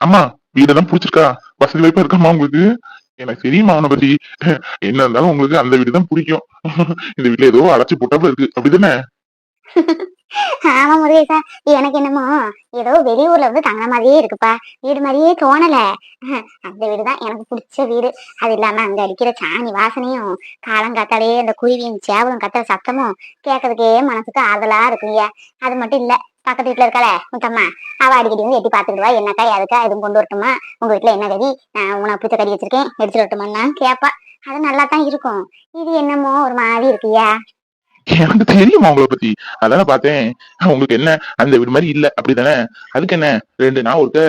அம்மா வீடெல்லாம் பிடிச்சிருக்கா? வசதி வாய்ப்பா இருக்காமா உங்களுக்கு? எனக்கு தெரியுமா அவனை பத்தி என்ன இருந்தாலும் உங்களுக்கு அந்த வீடு தான் பிடிக்கும். இந்த வீட்டுல ஏதோ அடைச்சு போட்டாப்ல இருக்கு. அப்படிதானே? ஆமா முருகேசா. எனக்கு என்னமோ ஏதோ வெளியூர்ல வந்து தங்குற மாதிரியே இருக்குப்பா. வீடு மாதிரியே தோணல. அந்த வீடுதான் எனக்கு பிடிச்ச வீடு. அது இல்லாம அங்க அடிக்கிற சாணி வாசனையும் காலங்காத்தாலே அந்த குருவியும் சேவலும் கத்துற சத்தமும் கேட்கறதுக்கே மனசுக்கு ஆறுதலா இருக்குங்க அது மட்டும் இல்ல பக்கத்து வீட்டுல இருக்காள முத்தம்மா அவ அடிக்கடி வந்து எட்டி பாத்துக்கிடுவா என்னக்கா யாருக்கா எதுவும் கொண்டு வரட்டுமா? உங்க வீட்டுல என்ன கறி? நான் உனக்கு பிடிச்ச கறி வச்சிருக்கேன். எடுத்துட்டு வரட்டுமான்னு கேப்பா. அது நல்லா தான் இருக்கும். இது என்னமோ ஒரு மாதிரி இருக்கியா? எனக்கு தெரியுமா உங்களை பத்தி? அதான பார்த்தேன். உங்களுக்கு என்ன? அந்த வீடு மாதிரி இல்ல. அப்படிதானே? அதுக்கு என்ன? ரெண்டு நாள் ஒருக்க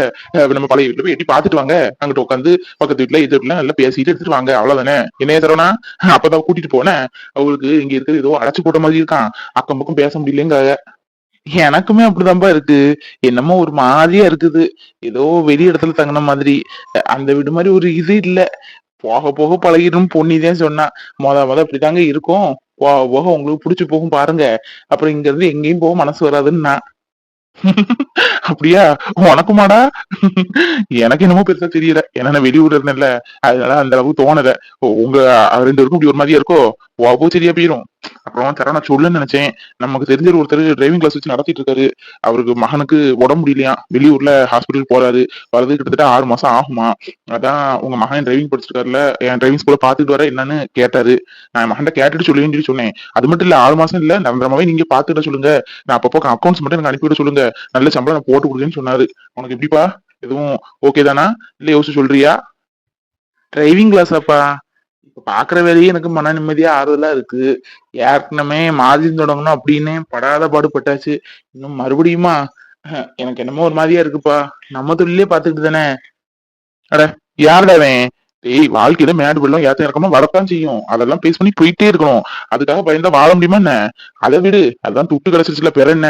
நம்ம பழைய வீட்டுல போய் எட்டி பாத்துட்டு வாங்க. அங்கிட்ட உட்காந்து பக்கத்து வீட்டுல இது வீட்டுல நல்லா பேசிட்டு எடுத்துட்டு வாங்க. அவ்வளவுதானே? என்னைய தரோனா அப்பதான் கூட்டிட்டு போனேன். அவங்களுக்கு இங்க இருக்கிறது ஏதோ அடைச்சு போட்ட மாதிரி இருக்கான். அக்கம் பக்கம் பேச முடியலங்க எனக்குமே அப்படிதான்பா இருக்கு. என்னமோ ஒரு மாதிரியா இருக்குது. ஏதோ வெளி இடத்துல தங்கின மாதிரி. அந்த வீடு மாதிரி ஒரு இது இல்ல. போக போக பழகிடும் பொன்னிதான் சொன்னா. மொத மொத அப்படிதாங்க இருக்கும். போக போக உங்களுக்கு பிடிச்சு போகும் பாருங்க. அப்புறம் இங்க இருந்து எங்கேயும் போக மனசு வராதுன்னா அப்படியா? உனக்குமாடா? எனக்கு என்னமோ பெருசா தெரியல. ஏன்னா நான் வெளியூர்ல இருந்தேன்ல. அதனால அந்த அளவுக்கு தோணல. ஓ, உங்க ரெண்டு பேருக்கும் இப்படி ஒரு மாதிரியா இருக்கோ? போக சரியா போயிரும். அப்புறம் தர நான் சொல்லுன்னு நினைச்சேன். நமக்கு தெரிஞ்ச ஒருத்தர் டிரைவிங் கிளாஸ் வச்சு நடத்திட்டு இருக்காரு. அவருக்கு மகனுக்கு உடம்பு முடியலையா? வெளியூர்ல ஹாஸ்பிட்டல் போறாரு. வரது கிட்டத்தட்ட ஆறு மாசம் ஆகுமா? அதான் உங்க மகன் டிரைவிங் படிச்சிருக்காருல என் டிரைவிங் ஸ்கூல்ல பாத்துட்டு வர என்னன்னு கேட்டாரு. நான் மகன் மகன்கிட்ட கேட்டுட்டு சொல்லுவேன்னு சொல்லி சொன்னேன். அது மட்டும் இல்ல ஆறு மாசம் இல்ல நிரந்தரமாவே நீங்க பாத்துக்கிட சொல்லுங்க. நான் அப்பப்போ அக்கௌண்ட்ஸ் மட்டும் எனக்கு அனுப்பிவிட சொல்லுங்க. நல்ல சம்பளம் நான் போட்டு கொடுக்குறேன்னு சொன்னாரு. உனக்கு எப்படிப்பா? எதுவும் ஓகே தானா? இல்ல யோசிச்சு சொல்றியா? டிரைவிங் கிளாஸ் அப்பா இப்ப பாக்குற வேலையே எனக்கு மன நிம்மதியா ஆறுதலா இருக்கு. ஏற்கனவே மாதிரி தொடங்கணும் அப்படின்னு படாத பாடுபட்டாச்சு. இன்னும் மறுபடியுமா? எனக்கு என்னமோ ஒரு மாதிரியா இருக்குப்பா. நம்ம தொழிலே பாத்துக்கிட்டு தானே. அட யாருடாவேன் ஏய் டேய் வாழ்க்கையில மேடு வெள்ளம் ஏத்த இறக்கமா வரத்தான் செய்யும். அதெல்லாம் பேஸ் பண்ணி போயிட்டே இருக்கணும். அதுக்காக பயந்தா வாழ முடியுமா என்ன? அதை விடு. அதான் துட்டு கிடைச்சிருச்சுல பெற என்ன?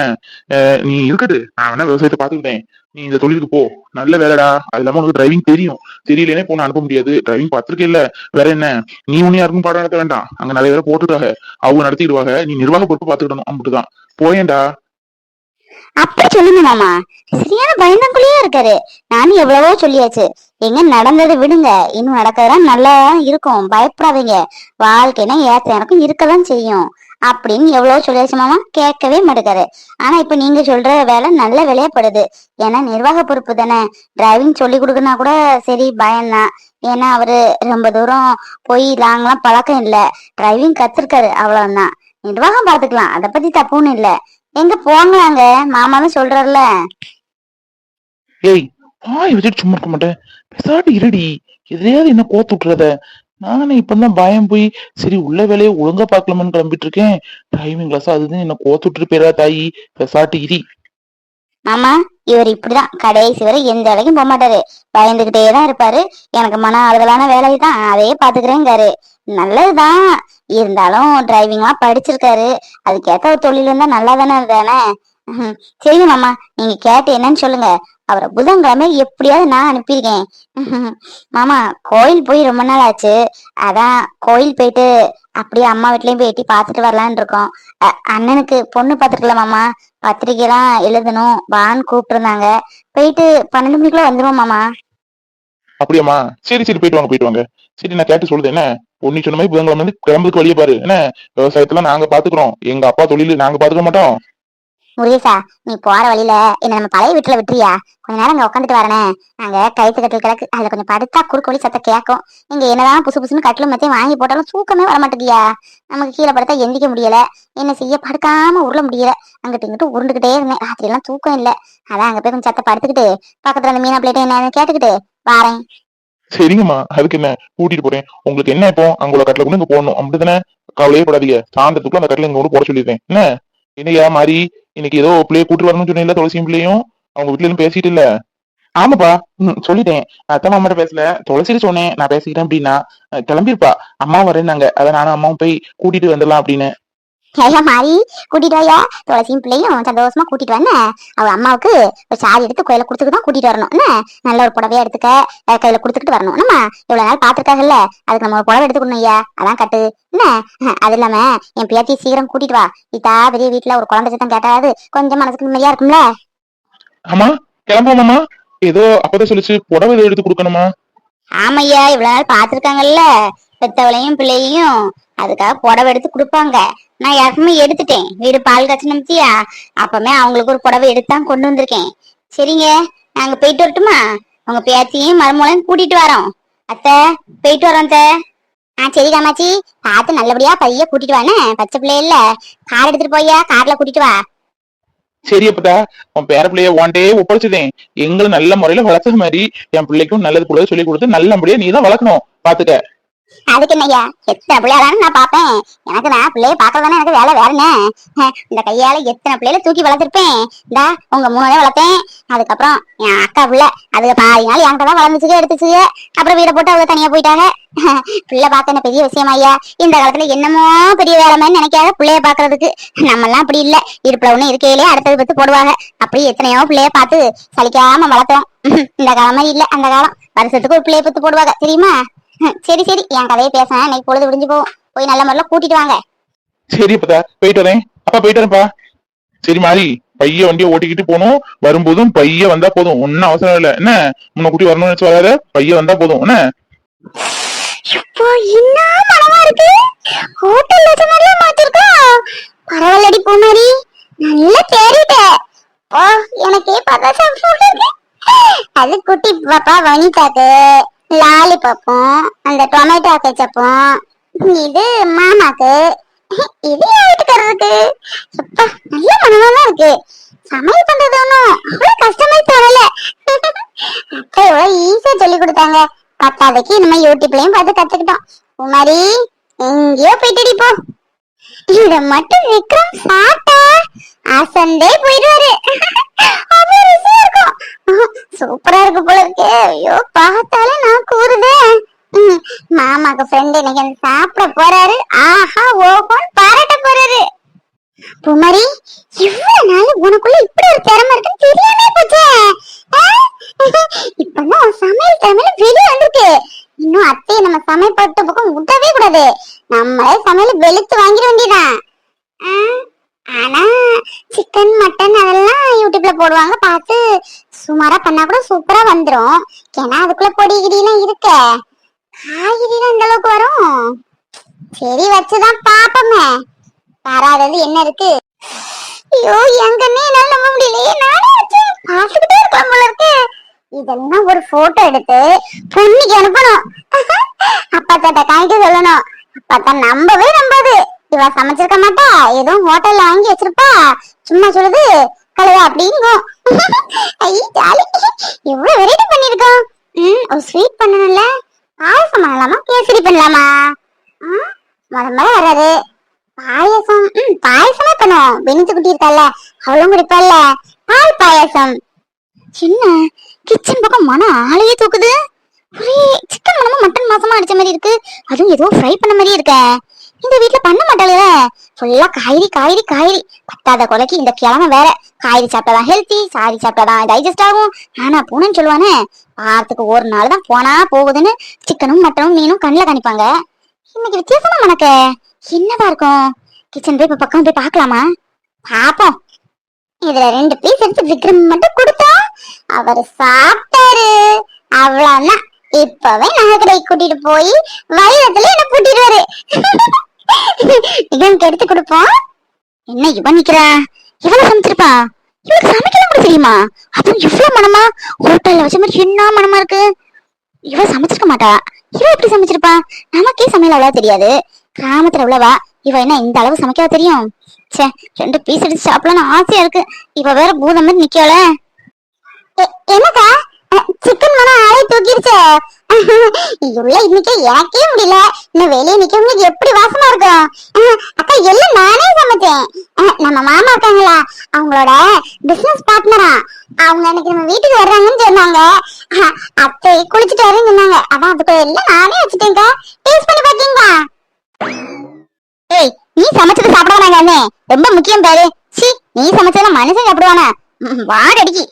அஹ் நீ இருக்கட்டு. நான் வேணா விவசாயத்தை பாத்துக்கிட்டேன் நீ இந்த தொழிலுக்கு போ. நல்ல வேலைடா. அது இல்லாம உனக்கு டிரைவிங் தெரியும். தெரியலனே போன அனுப்ப முடியாது. டிரைவிங் பார்த்திருக்கே இல்ல. வேற என்ன? நீ உன்னை யாருக்கும் பாடம் நடத்த வேண்டாம். அங்க நிறைய பேரை போட்டுட்டாங்க அவங்க நடத்திடுவாங்க நீ நிர்வாக பொறுப்பு பாத்துக்கிடணும் அப்படிதான். போயேன்டா. அப்படி சொல்லுங்க மாமா. சரியான பயந்தங்குள்ளேயே இருக்காரு. நானும் எவ்வளவோ சொல்லியாச்சு. எங்க நடந்ததை விடுங்க. இன்னும் நடக்கிறதா நல்லா இருக்கும். பயப்படாதீங்க. வாழ்க்கைனா ஏத்த எனக்கும் இருக்கதான் செய்யும். அப்படின்னு எவ்வளவு சொல்லியாச்சு மாமா கேட்கவே மாட்டேங்காரு ஆனா இப்ப நீங்க சொல்ற வேலை நல்ல வேலையா படுது. ஏன்னா நிர்வாக பொறுப்பு தானே. டிரைவிங் சொல்லி கொடுக்கனா கூட சரி பயம்தான் ஏன்னா அவரு ரொம்ப தூரம் போய் லாங்லாம் பழக்கம் இல்ல. டிரைவிங் கத்துருக்காரு அவ்வளவுதான். நிர்வாகம் பாத்துக்கலாம். அத பத்தி தப்புன்னு இல்ல. எங்க போங்களாங்க மாமாவும் சொல்றாருல ஏய் வாய் வச்சுட்டு சும்மா இருக்க மாட்டேன். பெசாட்டு இருடி. எதையாவது என்ன கோத்து விட்டுறத. நானே இப்பதான் பயம் போய் சரி உள்ள வேலையை ஒழுங்கா பாக்கலாமன்னு கிளம்பிட்டு இருக்கேன் டிரைவிங் கிளாஸ் அதுதான் என்ன கோத்துட்டு விட்டுட்டு போயிடா தாயி. பெசாட்டு இரி. ஆமா இவர் இப்படிதான். கடைசி வரை எந்த வேலைக்கும் போக மாட்டாரு. பயந்துகிட்டே தான் இருப்பாரு. எனக்கு மன ஆறுதலான வேலை தான். அதையே பாத்துக்கிறேங்காரு நல்லதுதான். இருந்தாலும் டிரைவிங்லாம் படிச்சிருக்காரு. அதுக்கேத்த ஒரு தொழில் இருந்தா நல்லா தானே தானே சரிங்க மாமா நீங்க கேட்டு என்னன்னு சொல்லுங்க. அவரை புதன்கிழமை எப்படியாவது நான் அனுப்பியிருக்கேன். மாமா கோயில் போய் ரொம்ப நாள் ஆச்சு. அதான் கோயில் போயிட்டு அப்படியே அம்மா வீட்லயும் போய் எட்டி பார்த்துட்டு வரலான்னு இருக்கோம். அண்ணனுக்கு பொண்ணு பார்த்துருக்கல மாமா. பத்திரிக்கைலாம் எழுதணும். வான்னு கூப்பிட்டுருந்தாங்க. போயிட்டு பன்னெண்டு மணிக்குள்ள வந்துருவோம் மாமா. அப்படியாம்மா. சரி சரி போயிட்டு வாங்க போயிட்டு வாங்க. சரி நான் கேட்டு சொல்லுது என்ன? பொண்ணு சொன்ன மாதிரி புதன்கிழமை வந்து கிளம்புக்கு வழியே பாரு. என்ன? விவசாயத்துல நாங்க பாத்துக்கிறோம் எங்க அப்பா தொழில் நாங்க பாத்துக்க மாட்டோம். முருகேசா நீ போற வழியில என்ன நம்ம பழைய வீட்டுல விட்டுறியா கொஞ்ச நேரம் அங்க உட்காந்துட்டு வரனே. நாங்க கைத்து கட்டில் கிடக்கு. அதுல கொஞ்சம் படுத்தா குறுக்கு வழி சத்தம் கேட்கும் நீங்க என்னதான் புசு புசுன்னு கட்டிலும் மத்தையும் வாங்கி போட்டாலும் தூக்கமே வர மாட்டேங்கியா நமக்கு கீழே படுத்தா எந்திக்க முடியல. என்ன செய்ய படுக்காம உருள முடியல. அங்கிட்டு இங்கிட்டு உருண்டுகிட்டே இருந்தேன். ராத்திரி எல்லாம் தூக்கம் இல்ல. அதான் அங்க போய் கொஞ்சம் சத்த படுத்துக்கிட்டு பக்கத்துல அந்த மீனா பிளேட்டை என்னன்னு கேட்டுக்கிட்டு வாரேன். சரிங்கம்மா. அதுக்கு என்ன? கூட்டிட்டு போறேன். உங்களுக்கு என்ன இப்போ? அங்க கட்டில கொண்டு இங்க போகணும் அப்படித்தானே? கவலையே படாதீங்க. சாயந்தரத்துக்குள்ள அந்த கட்டில இங்க கொண்டு போட சொல்லிடுறேன். என்ன? என்னையா மாதிரி இன்னைக்கு ஏதோ பிள்ளைய கூட்டு வரணும்னு சொன்னீங்கல்ல துளசியும் பிள்ளையும் அவங்க வீட்டுல பேசிட்டு இல்ல. ஆமாப்பா ம் சொல்லிட்டேன். அத்தை மாமாட்ட பேசல. துளசிட்டு சொன்னேன். நான் பேசிக்கிறேன் அப்படின்னா கிளம்பிருப்பா. அம்மா வரேன்னாங்க. அதை நானும் அம்மாவும் போய் கூட்டிட்டு வந்துடலாம் அப்படின்னு. ஐயா மாறி கூட்டிட்டு வாயா. துளசியும் பிள்ளையும் சந்தோஷமா கூட்டிட்டு வந்த. அவ அம்மாவுக்கு ஒரு சாரி எடுத்து கோயில கொடுத்துட்டு தான் கூட்டிட்டு வரணும். என்ன? நல்ல ஒரு புடவையா எடுத்துக்க. கையில கொடுத்துக்கிட்டு வரணும். நம்ம இவ்வளவு நாள் பாத்துருக்காங்கல்ல அதுக்கு நம்ம ஒரு புடவை எடுத்துக்கணும் ஐயா. அதான் கட்டு. என்ன? அது இல்லாம என் பேத்தி சீக்கிரம் கூட்டிட்டு வா. இதா பெரிய வீட்டுல ஒரு குழந்தை சத்தம் கேட்டாது கொஞ்சம் மனசுக்கு நிம்மதியா இருக்கும்ல? ஆமா கிளம்புவோமாமா ஏதோ அப்பதான் சொல்லிச்சு. புடவை எடுத்து கொடுக்கணுமா? ஆமையா இவ்வளவு நாள் பாத்துருக்காங்கல்ல பெத்தவளையும் பிள்ளையையும் அதுக்காக புடவை எடுத்து கொடுப்பாங்க. நான் யாருக்குமே எடுத்துட்டேன். வீடு பால் காய்ச்சணும்த்தியா அப்பமே அவங்களுக்கு ஒரு புடவை எடுத்தான் கொண்டு வந்திருக்கேன். சரிங்க நாங்க போயிட்டு வரட்டுமா? உங்க பேத்தியும் மருமூலையும் கூட்டிட்டு வரோம். அத்தை போயிட்டு வரோம் அத்தை. ஆ சரி காமாச்சி பார்த்து நல்லபடியா பைய கூட்டிட்டு வானே பச்சை பிள்ளை இல்ல. கார் எடுத்துட்டு போயா கார்ல கூட்டிட்டு வா. சரி அப்பதா உன் பேர பிள்ளைய வாண்டே ஒப்படைச்சதேன். எங்களை நல்ல முறையில வளர்த்தது மாதிரி என் பிள்ளைக்கும் நல்லது கூட சொல்லி கொடுத்து நல்லபடியா நீ தான் வளர்க்கணும். பாத்துக்க அதுக்கு என்னய்யா? எத்தனை பிள்ளையாலும் நான் பாப்பேன் எனக்கு நான் பிள்ளைய பாக்குறதானே எனக்கு வேலை வேறனே இந்த கையால எத்தனை பிள்ளைல தூக்கி வளர்த்திருப்பேன்? இந்தா உங்க மூணு தான் வளர்த்தேன். அதுக்கப்புறம் என் அக்கா பிள்ளை அதுக்கு பாதி நாள் என்கிட்ட தான் வளர்ந்துச்சுக்க எடுத்துச்சுங்க அப்புறம் வீட போட்டு அவங்க தனியா போயிட்டாங்க. பிள்ளை பார்க்க என்ன பெரிய விஷயம் ஐயா? இந்த காலத்துல என்னமோ பெரிய வேலை நினைக்காத பிள்ளைய பாக்குறதுக்கு நம்ம எல்லாம் அப்படி இல்ல. இருப்புல ஒண்ணு இருக்கையிலே அடுத்தது பத்து போடுவாங்க. அப்படி எத்தனையோ பிள்ளைய பார்த்து சலிக்காம வளர்த்தோம் இந்த காலம் மாதிரி இல்ல அந்த காலம். வருஷத்துக்கு ஒரு பிள்ளைய பத்து போடுவாங்க. தெரியுமா? சரி சரி. என் கதையை பேசினா இன்னைக்கு பொழுது விடிஞ்சு போகும். போய் நல்ல முறையில கூட்டிட்டு வாங்க. சரி அப்பதா போயிட்டு வரேன். அப்பா போயிட்டு வரேன்ப்பா. சரி மாறி. பைய வண்டியை ஓட்டிக்கிட்டு போகணும். வரும்போதும் பைய வந்தா போதும். ஒன்னும் அவசரம் இல்ல. என்ன? முன்ன கூட்டி வரணும்னு நினைச்சு வராத? பைய வந்தா போதும். என்ன? என்ன மனமா இருக்கு? ஹோட்டல்ல சொன்னாலே மாத்திருக்கோம் பரவாயில்லடி பூமாரி. நல்லா தேறிட்ட ஓ எனக்கே பார்த்தா சாப்பிட்டு அது குட்டி பாப்பா வனிதாக்கு. லாலிபப்பும் அந்த டொமேட்டோ கெச்சப்பும் இது மாமாக்கு இது வீட்டுக்காரருக்கு. அப்பா நல்ல மனமா இருக்கு. சமையல் பண்றது ஒன்றும் கஷ்டமே தரல அப்பா எவ்வளோ ஈஸியா சொல்லி கொடுத்தாங்க. பத்தாவதுக்கு நம்ம யூடியூப்லயும் பார்த்து கத்துக்கிட்டோம். குமாரி எங்கேயோ போயிட்டு போ. இத மட்டும் விக்ரம் சாப்பிட்டா அசந்தே போயிடுவாரு அவ்வளவு ருசியா இருக்கும் சூப்பரா இருக்கு போல இருக்கு. ஐயோ பார்த்தாலே நான் கூறுதே. மாமாக்கு ஃப்ரெண்ட் இன்னைக்கு வந்து சாப்பிட போறாரு. ஆஹா ஓஹோன்னு பாராட்ட போறாரு. குமாரி இவ்வளவு நாள் உனக்குள்ள இப்படி ஒரு திறமை இருக்குன்னு தெரியாமே போச்சே. இப்பதான் சமையல் திறமையில வெளியே வந்திருக்கு. இன்னும் அத்தையை நம்ம சமைப்பட்ட பக்கம் விடவே கூடாது. நம்மளே சமையல் வெளுத்து வாங்கிட வேண்டியதான் ஆனா சிக்கன் மட்டன் அதெல்லாம் யூடியூப்ல போடுவாங்க. பார்த்து சுமாரா பண்ணா கூட சூப்பரா வந்துரும். ஏன்னா அதுக்குள்ள பொடி கிடிலாம் இருக்க. காய்கறிலாம் இந்த அளவுக்கு வரும். சரி வச்சுதான் பாப்போமே. வராதது என்ன இருக்கு? ஐயோ எங்கன்னே என்னால நம்ப முடியலையே. நானே வச்சு பார்த்துக்கிட்டே இருக்கலாம் போல இருக்கு. இதெல்லாம் ஒரு போட்டோ எடுத்து பொண்ணுக்கு அனுப்பணும். அப்பா தாத்தா காய்க்க சொல்லணும். அப்பா தான் நம்பவே நம்பாது. இவ சமைச்சிருக்க மாட்டா ஏதோ ஹோட்டல்ல வாங்கி வச்சிருப்பா. சும்மா சொல்லுது கழுவா அப்படிங்கும் ஐ ஜாலி. எவ்வளவு வெரைட்டி பண்ணிருக்கோம் ம் ஒரு ஸ்வீட் பண்ணணும்ல. பாயசம் பண்ணலாமா? கேசரி பண்ணலாமா? ம் முத முத வராது. பாயசம் ம் பாயசமே பண்ணுவோம். பெனித்து குட்டி இருக்கால அவளும் குடிப்பால பால் பாயசம். சின்ன கிச்சன் பக்கம் மன ஆளையே தூக்குது. ஒரே சிக்கன் மனமும் மட்டன் மாசமா அடிச்ச மாதிரி இருக்கு. அதுவும் ஏதோ ஃப்ரை பண்ண மாதிரி இருக்கேன் இந்த வீட்ல பண்ண மாட்டாளுல ஃபுல்லா காய்கறி காய்கறி காய்கறி. பத்தாத கொலைக்கு இந்த கிழமை வேற. காய்கறி சாப்பிட்டாதான் ஹெல்த்தி சாரி சாப்பிட்டாதான் டைஜஸ்ட் ஆகும். ஆனா பூனைன்னு சொல்லுவானே. வாரத்துக்கு ஒரு நாள் தான் போனா போகுதுன்னு சிக்கனும் மட்டனும் மீனும் கண்ணில் கணிப்பாங்க. இன்னைக்கு வித்தியாசமா மனக்க என்னவா இருக்கும்? கிச்சன் போய் இப்ப பக்கம் போய் பார்க்கலாமா? பாப்போம் இதுல ரெண்டு பீஸ் எடுத்து விக்ரம் மட்டும் கொடுத்தா அவர் சாப்பிட்டாரு. அவ்வளவுதான். இப்பவே நகைக்கடை கூட்டிட்டு போய் வயிறத்துல என்ன கூட்டிடுவாரு இவனுக்கு எடுத்து கொடுப்போம் என்ன இவன் நிக்கிறா? இவள சமைச்சிருப்பா? இவளுக்கு சமைக்கலாம் கூட தெரியுமா? அப்புறம் இவ்வளவு மனமா? ஹோட்டல்ல வச்ச மாதிரி என்ன மனமா இருக்கு? இவ சமைச்சிருக்க மாட்டா. இவ எப்படி சமைச்சிருப்பா? நமக்கே சமையல் அவ்வளவா தெரியாது. கிராமத்துல உள்ளவா? இவ என்ன இந்த அளவு சமைக்கவா தெரியும்? சே ரெண்டு பீஸ் எடுத்து சாப்பிடலாம்னு ஆசையா இருக்கு. இவ வேற பூதம் மாதிரி நிக்கல என்னக்கா சிக்கன் மனம் ஆளை தூக்கிருச்சே. உள்ள இன்னைக்கு எனக்கே முடியல. இன்னும் வெளியே நிக்கும் எப்படி வாசமா இருக்கும்? அஹ், அக்கா எல்லாம் நானே சமைச்சேன். அஹ், நம்ம மாமா இருக்காங்களா? அவங்களோட பிசினஸ் பார்ட்னரா அவங்க அன்னைக்கு நம்ம வீட்டுக்கு வர்றாங்கன்னு சொன்னாங்க. அஹ், அத்தை குளிச்சுட்டு வரேன்னு சொன்னாங்க. அதான் அதுக்கு எல்லாம் நானே வச்சுட்டேன்க்கா. டேஸ்ட் பண்ணி பாத்தீங்களா? ஏய் நீ சமைச்சது சாப்பிடுவானாங்க அண்ணே. ரொம்ப முக்கியம் பாரு. சி நீ சமைச்சதுல மனுஷன் சாப்பிடுவானா? ம், வாடடிக்கி.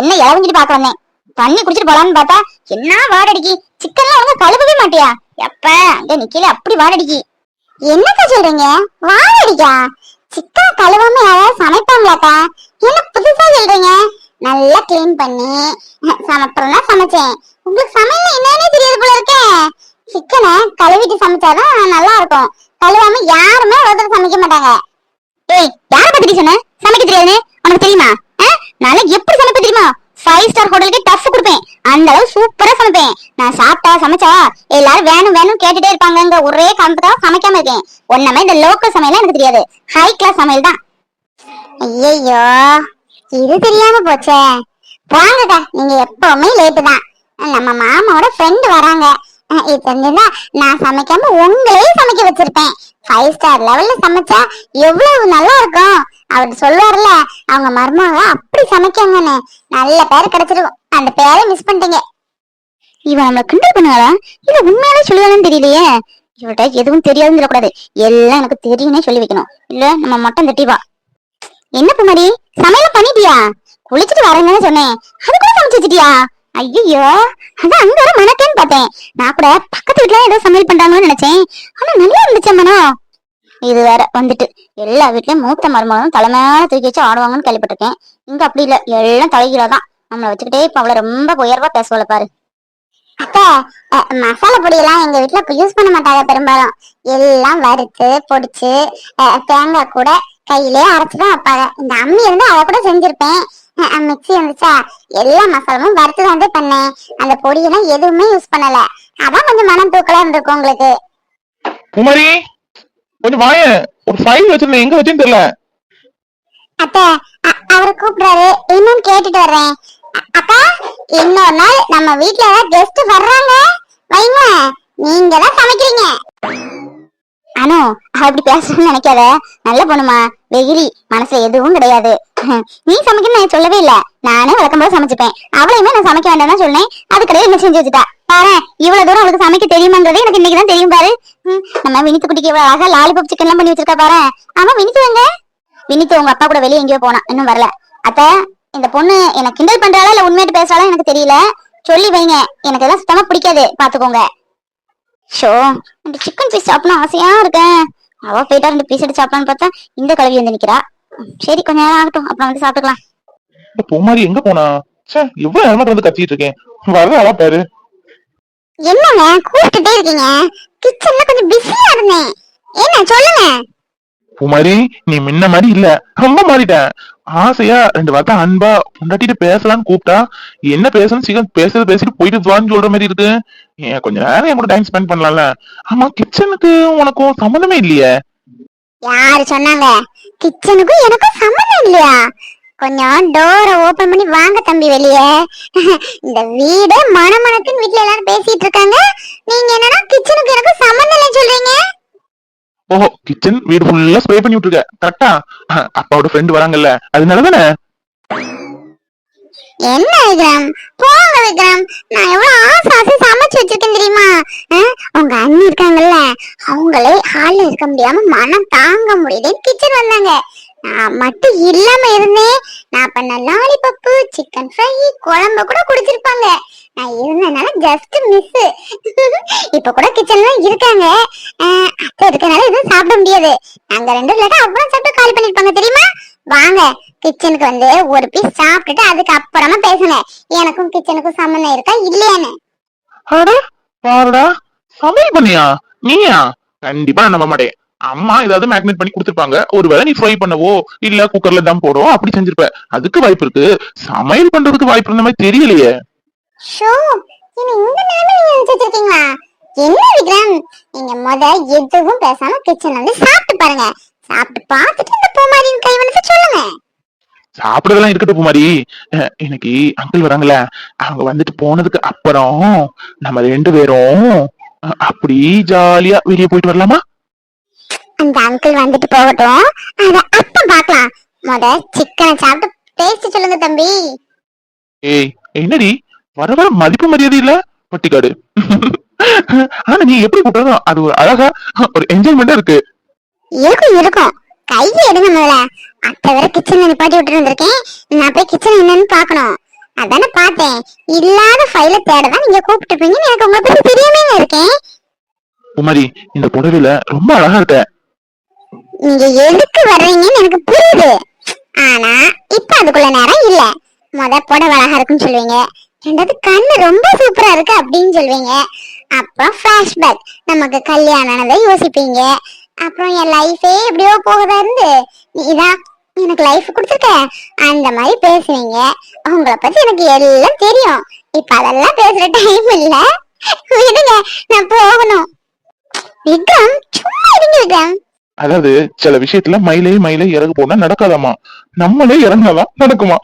என்ன இளவஞ்சிட்டு பாக்க வந்தேன் தண்ணி குடிச்சிட்டு போலான்னு பார்த்தா என்ன வாடடிக்கு? சிக்கன்லாம் ஒழுங்கா கழுவவே மாட்டியா? எப்ப? அங்க நிக்கல அப்படி வாடடிக்கு. என்னக்கா சொல்றீங்க? வாடடிக்கா? சிக்கன் கழுவாம யாராவது சமைப்பாங்களாக்கா? என்ன புதுசா சொல்றீங்க? நல்லா கிளீன் பண்ணி அப்புறம் சமைச்சேன். உங்களுக்கு சமையல் என்னன்னே தெரியாது போல இருக்கே. சிக்கனை கழுவிட்டு சமைச்சாதான் நல்லா இருக்கும் கழுவாம யாருமே ஒருத்தர் சமைக்க மாட்டாங்க. ஏய் யார பத்தி சொன்ன? சமைக்க தெரியாதுன்னு? உனக்கு தெரியுமா? ஆ? எப்படி சமைப்ப தெரியுமா? ஃபைவ் ஸ்டார் ஹோட்டலுக்கு டஃப் கொடுப்பேன். அந்த அளவு சூப்பரா சமைப்பேன். நான் சாப்பிட்டா சமைச்சா எல்லாரும் வேணும் வேணும் கேட்டுட்டே இருப்பாங்கங்க. ஒரே காரணத்துக்காக சமைக்காம இருக்கேன். ஒன்னமே இந்த லோக்கல் சமையல் எனக்கு தெரியாது. ஹை கிளாஸ் சமையல் தான். ஐயோ இது தெரியாம போச்சே. போங்கக்கா நீங்க எப்பவுமே லேட்டு தான். நம்ம மாமாவோட ஃப்ரெண்டு வராங்க. அஹ் இது தெரிஞ்சிருந்தா நான் சமைக்காம உங்களையே சமைக்க வச்சிருப்பேன். ஃபைவ் ஸ்டார் லெவல்ல சமைச்சா எவ்வளவு நல்லா இருக்கும்? அவர் சொல்லுவார்ல அவங்க மருமக அப்படி சமைக்காங்கன்னு. நல்ல பேர் கிடைச்சிருக்கும். அந்த பேரை மிஸ் பண்ணிட்டீங்க. இவன் நம்மள கிண்டல் பண்ணுவாளா? இல்ல உண்மையாலே சொல்லுவானு தெரியலையே. இவர்கிட்ட எதுவும் தெரியாதுன்னு சொல்லக்கூடாது. எல்லாம் எனக்கு தெரியும்னே சொல்லி வைக்கணும். இல்ல நம்ம மட்டம் தட்டிவா என்ன குமாரி சமையல் பண்ணிட்டியா? குளிச்சுட்டு வரேன்னு சொன்னேன். அதுக்குள்ள சமைச்சு வச்சிட்டியா? ஐயோ அதான் அங்க வர மணக்கேன்னு பார்த்தேன். நான் கூட பக்கத்து வீட்டுல ஏதோ சமையல் பண்றாங்கன்னு நினைச்சேன். ஆனா நல்லா இருந்துச்சு மனம் இது வேற வந்துட்டு. எல்லா வீட்லயும் மூத்த மருமகளும் தலைமையான தூக்கி வச்சு ஆடுவாங்கன்னு கேள்விப்பட்டிருக்கேன். இங்க அப்படி இல்ல. எல்லாம் தலைகீழாதான். நம்மளை வச்சுக்கிட்டே இப்ப அவளை ரொம்ப உயர்வா பேசுவாள பாரு. அத்தை மசாலா பொடி எல்லாம் எங்க வீட்டுல யூஸ் பண்ண மாட்டாங்க பெரும்பாலும். எல்லாம் வறுத்து பொடிச்சு தேங்காய் கூட கையிலே அரைச்சுதான் வைப்பாங்க. இந்த அம்மி இருந்து அதை கூட செஞ்சிருப்பேன். அஹ், மிக்ஸி இருந்துச்சா எல்லா மசாலாவும் வறுத்து தான் பண்ணேன். அந்த பொடியெல்லாம் எதுவுமே யூஸ் பண்ணல. அதான் கொஞ்சம் மனம் தூக்கலா இருந்திருக்கும் உங்களுக்கு. குமாரி கொஞ்சம் வாய. ஒரு ஃபைல் வச்சிருந்தேன். எங்க வச்சேன்னு தெரியல. அத்தை அவரை கூப்பிடுறாரு. என்னன்னு கேட்டுட்டு வர்றேன். அக்கா இன்னொரு நாள் நம்ம வீட்ல கெஸ்ட் வர்றாங்க? வைங்க. நீங்க தான் சமைக்கிறீங்க. அனு அப்படி பேசணும்னு நினைக்காத. நல்ல பொண்ணுமா. வெயிலி மனசுல எதுவும் கிடையாது. நீ சமைக்கணும்னு நான் சொல்லவே இல்ல. நானே வழக்கம் போல சமைச்சுப்பேன். அவளையுமே நான் சமைக்க வேண்டாம் சொன்னேன். அதுக்கடையே என்ன செஞ்சு வச்சுட்டா? பாரு இவ்வளவு தூரம் அவளுக்கு சமைக்க தெரியுமாங்கிறது எனக்கு இன்னைக்கு தான் தெரியும் பாரு. நம்ம வினித்து குட்டிக்கு இவ்வளவு அழகா லாலிபாப் சிக்கன் எல்லாம் பண்ணி வச்சிருக்கா பாரு. ஆமா வினித்து எங்க? வினித்து உங்க அப்பா கூட வெளியே எங்கேயோ போனா. இன்னும் வரல. அத்த இந்த பொண்ணு எனக்கு கிண்டல் பண்றாளா இல்ல உண்மையிட்டு பேசுறாளா எனக்கு தெரியல. சொல்லி வைங்க. எனக்கு எல்லாம் சுத்தமா பிடிக்காது. பாத்துக்கோங்க. ஷோ இந்த சிக்கன் பீஸ் சாப்பிடணும் ஆசையா இருக்கேன். அவ போயிட்டா ரெண்டு பீஸ் எடுத்து சாப்பிடலான்னு பார்த்தா இந்த கலவி வந்து நிக்கிறா. சரி கொஞ்ச நேரம் ஆகட்டும். அப்புறம் வந்து சாப்பிட்டுக்கலாம். இந்த பூமாரி எங்க போனா? ச்சே எவ்வளவு நேரமா வந்து கத்திட்டு இருக்கேன். வர்றாளா பாரு. என்னங்க கூப்பிட்டுட்டே இருக்கீங்க? கிச்சன்ல கொஞ்சம் பிஸியா இருந்தேன். என்ன சொல்லுங்க. பூமாரி நீ முன்ன மாதிரி இல்ல. ரொம்ப மாறிட்டேன். ஆசையா ரெண்டு வார்த்தை அன்பா பொண்டாட்டிட்டு பேசலாம்னு கூப்பிட்டா என்ன பேசணும் சீக்கிரம் பேசுறது பேசிட்டு போயிட்டு வான்னு சொல்ற மாதிரி இருக்கு. ஏன் கொஞ்ச நேரம் என் கூட டைம் ஸ்பெண்ட் பண்ணலாம்ல. ஆமா கிச்சனுக்கு உனக்கும் சம்மந்தமே இல்லையே. யாரு சொன்னாங்க? கிச்சனுக்கும் எனக்கும் சம்மந்தம் இல்லையா? கொஞ்சம் டோரை ஓபன் பண்ணி வாங்க தம்பி வெளியே. இந்த வீடு மணமணக்குன்னு வீட்ல எல்லாரும் பேசிட்டு இருக்காங்க. நீங்க என்னன்னா கிச்சனுக்கு எனக்கும் சம்மந்தம் இல்லைன்னு சொல்றீங்க? ஓஹோ கிச்சன் வீடு ஃபுல்லா ஸ்ப்ரே பண்ணி விட்டுருக்க. கரெக்டா அப்பாவோட ஃப்ரெண்ட் வராங்கல்ல. அதனால தானே என்ன விக்ரம் போங்க விக்ரம் நான் எவ்வளவு ஆசை ஆசை சமைச்சு வச்சிருக்கேன் தெரியுமா? உங்க அண்ணி இருக்காங்கல்ல அவங்களே ஹால்ல இருக்க முடியாம மனம் தாங்க முடியலன்னு கிச்சன் வந்தாங்க. நான் மட்டும் இல்லாம இருந்தேன். நான் பண்ண லாலிபப்பு சிக்கன் ஃப்ரை குழம்பு கூட குடிச்சிருப்பாங்க. நான் இருந்தனால ஜஸ்ட் மிஸ் இப்ப கூட கிச்சன்ல இருக்காங்க. அஹ், அத்தை இருக்கனால எதுவும் சாப்பிட முடியாது. நாங்க ரெண்டு இல்லாட்டா அவ்வளவு சாப்பிட்டு காலி பண்ணிருப்பாங்க தெரியுமா? வாங்க கிச்சனுக்கு வந்து ஒரு பீஸ் சாப்பிட்டுட்டு அதுக்கு அப்புறமா பேசுங்க. எனக்கும் கிச்சனுக்கும் சம்மந்தம் இருக்கா இல்லையான்னு. அட பாருடா சமையல் பண்ணியா? நீயா? கண்டிப்பா நான் நம்ப மாட்டேன். அம்மா ஏதாவது மேக்னேட் பண்ணி கொடுத்துருப்பாங்க. ஒருவேளை நீ ஃப்ரை பண்ணவோ இல்ல குக்கர்ல தான் போடுவோம் அப்படி செஞ்சிருப்ப. அதுக்கு வாய்ப்பு இருக்கு. சமையல் பண்றதுக்கு வாய்ப்பு இருந்த மாதிரி தெரியலையே. ஷோ இனி இந்த நிலைமை நீங்க நினைச்சு வச்சிருக்கீங்களா? என்ன விக்ரம்? நீங்க முத எதுவும் பேசாம கிச்சன் வந்து சாப்பிட்டு பாருங்க. சாப்பிட்டு பார்த்துட்டு இந்த பூமாரின் கை வந்து சொல்லுங்க. சாப்பிடறதெல்லாம் இருக்கட்டும் அஹ், இன்னைக்கு அங்கிள் வராங்கல்ல. அவங்க வந்துட்டு போனதுக்கு அப்புறம் நம்ம ரெண்டு பேரும் அப்படி ஜாலியா வெளியே போயிட்டு வரலாமா? அந்த அங்கிள் வந்துட்டு போகட்டும். அத அப்புறம் பார்க்கலாம். முத சிக்கனை சாப்பிட்டு டேஸ்ட் சொல்லுங்க தம்பி. ஏய் என்னடி? வர வர மதிப்பு மரியாதை இல்ல? பட்டிக்காடு. ஆனா நீ எப்படி கூப்பிட்டாலும் அது ஒரு அழகா ஒரு என்ஜாய்மெண்டா இருக்கு. இருக்கும் இருக்கும். கையை எடுங்க முதல்ல. அத்தை வேற கிச்சன்ல நிப்பாட்டி விட்டு இருந்திருக்கேன் நான் போய் கிச்சன் என்னன்னு பார்க்கணும். அதானே பார்த்தேன். இல்லாத ஃபைல தேடதான் நீங்க கூப்பிட்டுருப்பீங்கன்னு எனக்கு உங்களை பத்தி தெரியாமே இருக்கேன். குமாரி இந்த புடவையில ரொம்ப அழகா இருக்க. நீங்க எதுக்கு வர்றீங்கன்னு எனக்கு புரியுது. ஆனா இப்ப அதுக்குள்ள நேரம் இல்ல. முத புடவை அழகா இருக்குன்னு சொல்லுவீங்க. ரெண்டாவது கண்ணு ரொம்ப சூப்பரா இருக்கு அப்படின்னு சொல்லுவீங்க. அப்புறம் ஃபிளாஷ்பேக் நமக்கு கல்யாணம் யோசிப்பீங்க. அப்புறம் என் லைஃபே எப்படியோ போகதா இருந்து நீதான் எனக்கு லைஃப் கொடுத்துருக்க. அந்த மாதிரி பேசுவீங்க உங்களை பத்தி எனக்கு எல்லாம் தெரியும். இப்ப அதெல்லாம் பேசுற டைம் இல்ல. விடுங்க நான் போகணும். விக்ரம் சும்மா இருங்க விக்ரம். அதாவது சில விஷயத்துல மயிலே மயிலே இறகு போனா நடக்காதாமா? நம்மளே இறங்காதான் நடக்குமா?